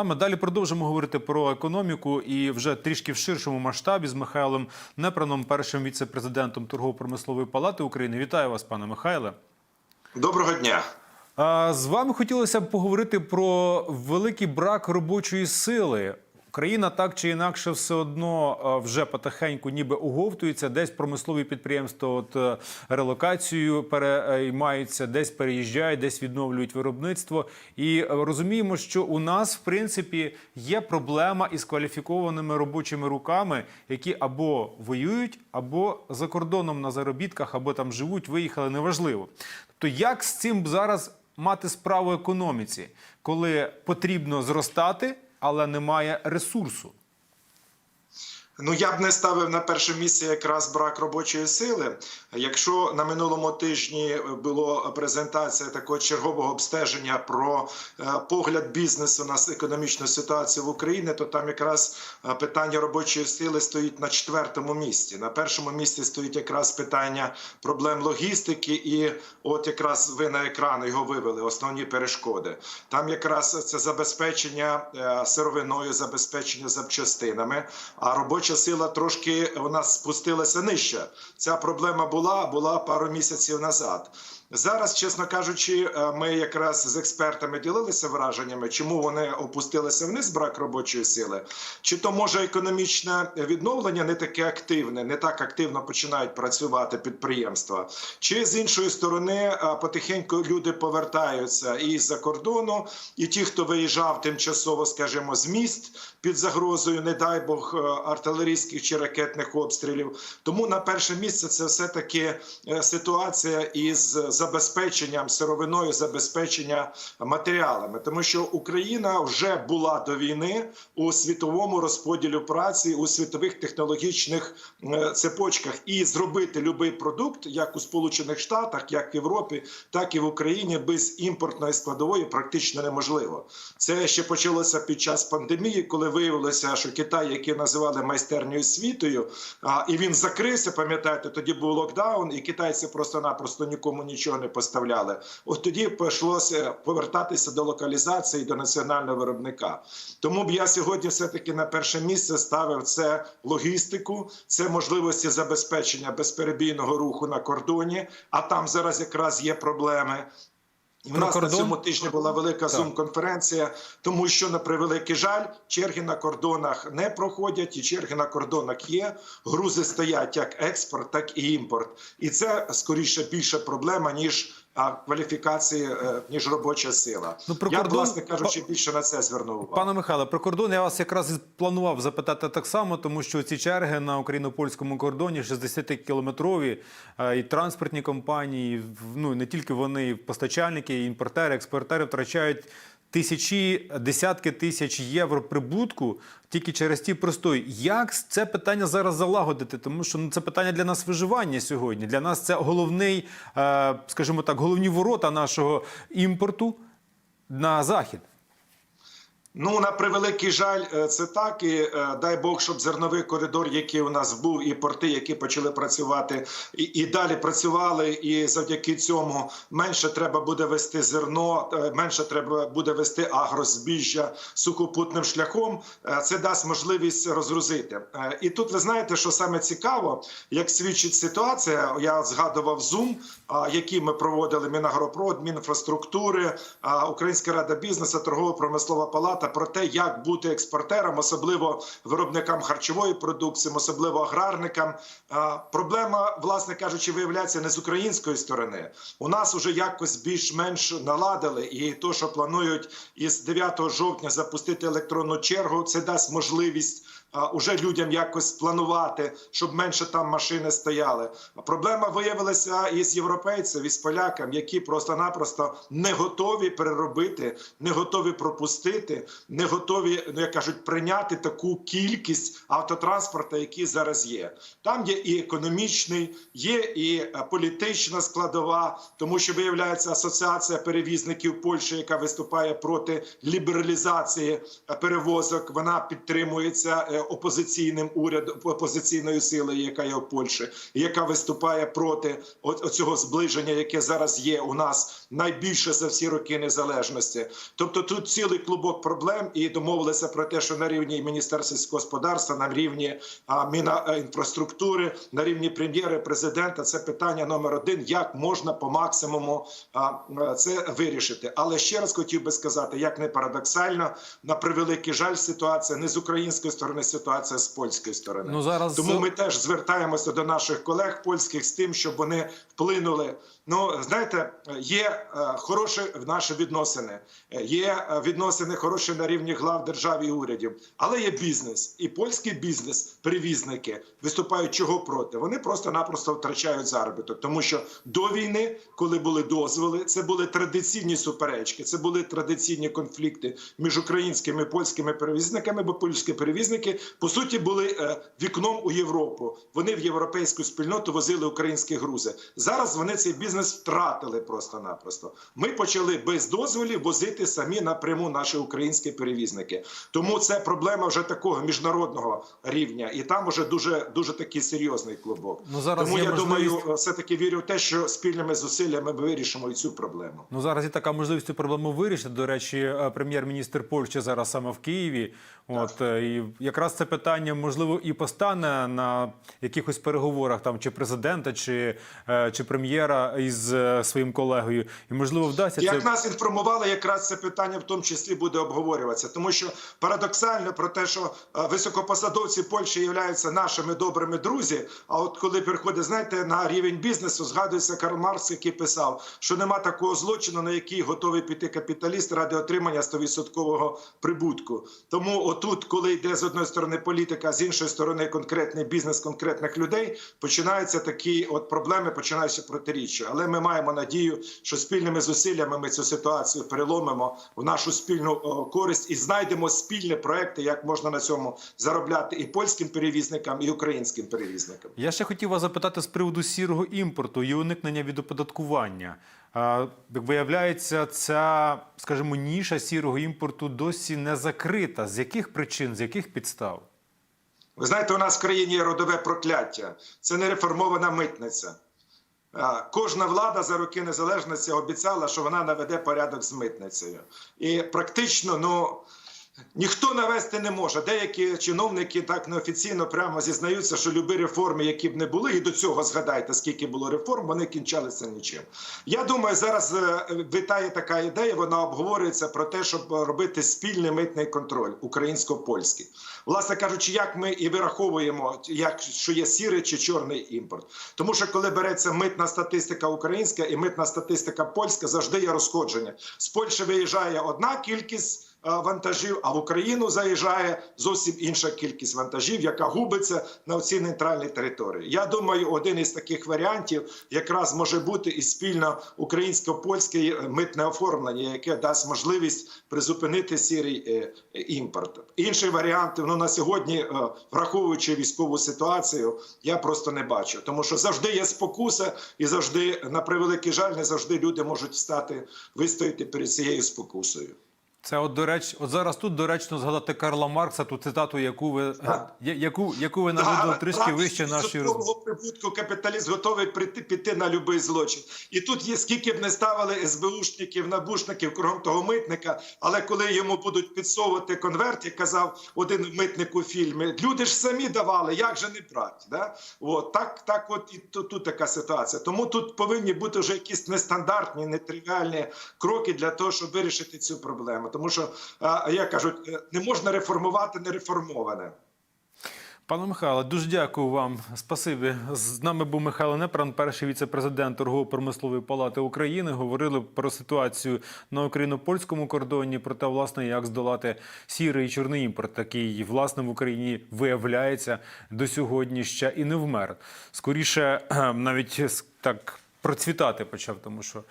А Ми далі продовжимо говорити про економіку і вже трішки в ширшому масштабі з Михайлом Непраном, першим віце-президентом торгово-промислової палати України. Вітаю вас, пане Михайле. Доброго дня. З вами хотілося б поговорити про великий брак робочої сили. Країна так чи інакше все одно вже потихеньку ніби оговтується. Десь промислові підприємства от е, релокацією переймаються, десь переїжджають, десь відновлюють виробництво. І е, розуміємо, що у нас в принципі є проблема із кваліфікованими робочими руками, які або воюють, або за кордоном на заробітках, або там живуть, виїхали, неважливо. Тобто, як з цим зараз мати справу економіці, коли потрібно зростати, але немає ресурсу? Ну я б не ставив на перше місце якраз брак робочої сили. Якщо на минулому тижні була презентація такого чергового обстеження про е, погляд бізнесу на економічну ситуацію в Україні, то там якраз е, питання робочої сили стоїть на четвертому місці. На першому місці стоїть якраз питання проблем логістики, і от якраз ви на екран його вивели. Основні перешкоди. Там якраз це забезпечення е, сировиною, забезпечення запчастинами. А робоча сила трошки вона спустилася нижче. Ця проблема була була пару місяців назад. Зараз, чесно кажучи, е, ми якраз з експертами ділилися враженнями, чому вони опустилися вниз брак робочої сили, чи то може економічне відновлення не таке активне, не так активно починають працювати підприємства, чи з іншої сторони е, потихеньку люди повертаються і з-за кордону, і ті, хто виїжджав тимчасово, скажімо, з міст під загрозою, не дай Бог, е, артилерійських чи ракетних обстрілів. Тому на перше місце це все таки ситуація із забезпеченням сировиною, забезпечення матеріалами, тому що Україна вже була до війни у світовому розподілі праці у світових технологічних е, цепочках, і зробити будь-який продукт, як у Сполучених Штатах, як в Європі, так і в Україні, без імпортної складової практично неможливо. Це ще почалося під час пандемії, коли виявилося, що Китай, який називали майстернею світою, а і він закрився. Пам'ятаєте, тоді був локдаун, і китайці просто-напросто нікому нічого не поставляли. От тоді прийшлося повертатися до локалізації до національного виробника. Тому б я сьогодні все таки на перше місце ставив це логістику, це можливості забезпечення безперебійного руху на кордоні. А там зараз якраз є проблеми. У Про нас кордон? на цьому тижні була велика зум-конференція, тому що на превеликий жаль, черги на кордонах не проходять, і черги на кордонах є. Грузи стоять як експорт, так і імпорт. І це скоріше більша проблема ніж кваліфікації, е, ніж робоча сила. Ну, про Я, власне кажучи, більше на це звернув увагу. Пане Михайле, про кордон я вас якраз і планував запитати так само, тому що ці черги на україно-польському кордоні 60-кілометрові е, і транспортні компанії, ну не тільки вони, постачальники, імпортери, експортери втрачають. Тисячі, десятки тисяч євро прибутку тільки через ті простої. Як це питання зараз залагодити? Тому що ну, це питання для нас виживання сьогодні. Для нас це головний, е, скажімо так, головні ворота нашого імпорту на захід. Ну на превеликий жаль, е, це так. І е, дай Бог, щоб зерновий коридор, який у нас був, і порти, які почали працювати, і, і далі працювали. І завдяки цьому менше треба буде вести зерно, е, менше треба буде вести агрозбіжжя сухопутним шляхом. Це дасть можливість розгрузити. І тут ви знаєте, що саме цікаво, як свідчить ситуація. Я згадував Zoom, який ми проводили Мінагропрод, Мінінфраструктури, Українська рада бізнесу, торгово-промислова палата про те, як бути експортером, особливо виробникам харчової продукції, особливо аграрникам. Проблема, власне кажучи, виявляється не з української сторони. У нас уже якось більш-менш наладили, і то, що планують із 9 жовтня запустити електронну чергу, це дасть можливість. Уже людям якось планувати, щоб менше там машини стояли. Проблема виявилася і з європейцем, і з поляками, які просто-напросто не готові переробити, не готові пропустити, не готові, ну як кажуть, прийняти таку кількість автотранспорту, який зараз є. Там є і економічний, є і е, політична складова, тому що виявляється асоціація перевізників Польщі, яка виступає проти лібералізації е, перевозок. Вона підтримується е, опозиційним урядом опозиційною силою, яка є в Польщі, яка виступає проти цього зближення, яке зараз є у нас найбільше за всі роки незалежності. Тобто тут цілий клубок проблем. і домовилися про те, що на рівні міністерства господарства, на рівні а, міна е, інфраструктури, на рівні прем'єри, президента. Це питання номер один: як можна по максимуму а, е, це вирішити. Але ще раз хотів би сказати, як не парадоксально, на превеликий жаль, ситуація не з української сторони, ситуація з польської сторони. Ну, зараз- тому ми теж звертаємося до наших колег польських з тим, щоб вони вплинули. Ну знаєте, є е, хороші в наші відносини, є е, відносини хороші на рівні глав держав і урядів, але є бізнес, і польський бізнес, перевізники виступають чого проти. Вони просто-напросто втрачають заробіток, тому що до війни, коли були дозволи, це були традиційні суперечки, це були традиційні конфлікти між українськими і польськими перевізниками, бо польські перевізники по суті були е, вікном у Європу. Вони в європейську спільноту возили українські грузи. Зараз вони цей бізнес втратили просто-напросто. Ми почали без дозволів возити самі напряму наші українські перевізники. Тому це проблема вже такого міжнародного рівня, і там вже дуже дуже такий серйозний клубок. Ну, зараз Тому я можливість- думаю, все таки вірю в те, що спільними зусиллями ми вирішимо і цю проблему. Ну зараз є така можливість цю проблему вирішити. До речі, е, прем'єр-міністр Польщі зараз саме в Києві. От е, і якраз це питання можливо і постане на якихось переговорах там чи президента, чи, е, чи прем'єра із е, своїм колегою. І можливо вдасться Як це. нас інформували, якраз це питання в тому числі буде обговорюватися, тому що парадоксально про те, що е, високопосадовці Польщі являються нашими добрими друзі. А от коли переходить, знаєте, на рівень бізнесу, згадується Карл Маркс, який писав, що нема такого злочину, на який готовий піти капіталіст ради отримання 100% прибутку. Тому отут, коли йде з одної сторони політика, з іншої сторони конкретний бізнес конкретних людей, починаються такі от проблеми, починаються протиріччя. Але ми маємо надію, що спільними зусиллями ми цю ситуацію переломимо в нашу спільну користь і знайдемо спільні проекти, як можна на цьому заробляти і польським перевізникам, і українським перевізникам. Я ще хотів вас запитати з приводу сірого імпорту і уникнення від оподаткування. Як виявляється, ця, скажімо, ніша сірого імпорту досі не закрита. З яких причин, з яких підстав? Ви знаєте, у нас в країні є родове прокляття. Це не реформована митниця. Кожна влада за роки незалежності обіцяла, що вона наведе порядок з митницею. І практично, ну. Ніхто навести не може. Деякі чиновники так неофіційно прямо зізнаються, що любі реформи, які б не були, і до цього згадайте, скільки було реформ, вони кінчалися нічим. Я думаю, зараз е, витає така ідея. Вона обговорюється про те, щоб робити спільний митний контроль українсько-польський. Власне кажучи, як ми і вираховуємо, як що є сірий чи чорний імпорт. Тому що коли береться митна статистика українська і митна статистика польська, завжди є розходження. З Польщі виїжджає одна кількість. Е, Вантажів, а в Україну заїжджає зовсім інша кількість вантажів, яка губиться на цій нейтральній території. Я думаю, один із таких варіантів якраз може бути і спільно українсько-польське е, митне оформлення, яке дасть можливість призупинити сірий е, імпорт. Інший варіант ну на сьогодні, враховуючи військову ситуацію, я просто не бачу, тому що завжди є спокуса, і завжди на превеликий жаль, не завжди люди можуть стати вистояти перед цією спокусою. Це от до речі, от зараз тут доречно згадати Карла Маркса, ту цитату, яку ви Так. я- яку, яку ви наведли трішки вище нашої розмови. прибутку капіталіст готовий прийти піти на будь-який злочин. І тут є скільки б не ставили СБУшників, набушників кругом того митника, але коли йому будуть підсовувати конверт, як казав один митник у фільмі, люди ж самі давали, як же не брати. Да? От, так, так от і тут, тут така ситуація. Тому тут повинні бути вже якісь нестандартні, нетривіальні кроки для того, щоб вирішити цю проблему. Тому що, як кажуть, е, не можна реформувати нереформоване. Пане Михайло, дуже дякую вам. Спасибі. З нами був Михайло Непран, перший віце-президент торгово-промислової палати України. Говорили про ситуацію на україно-польському кордоні, про те, власне, як здолати сірий і чорний імпорт, який власне в Україні виявляється до сьогодні ще і не вмер. Скоріше, навіть так процвітати почав, тому що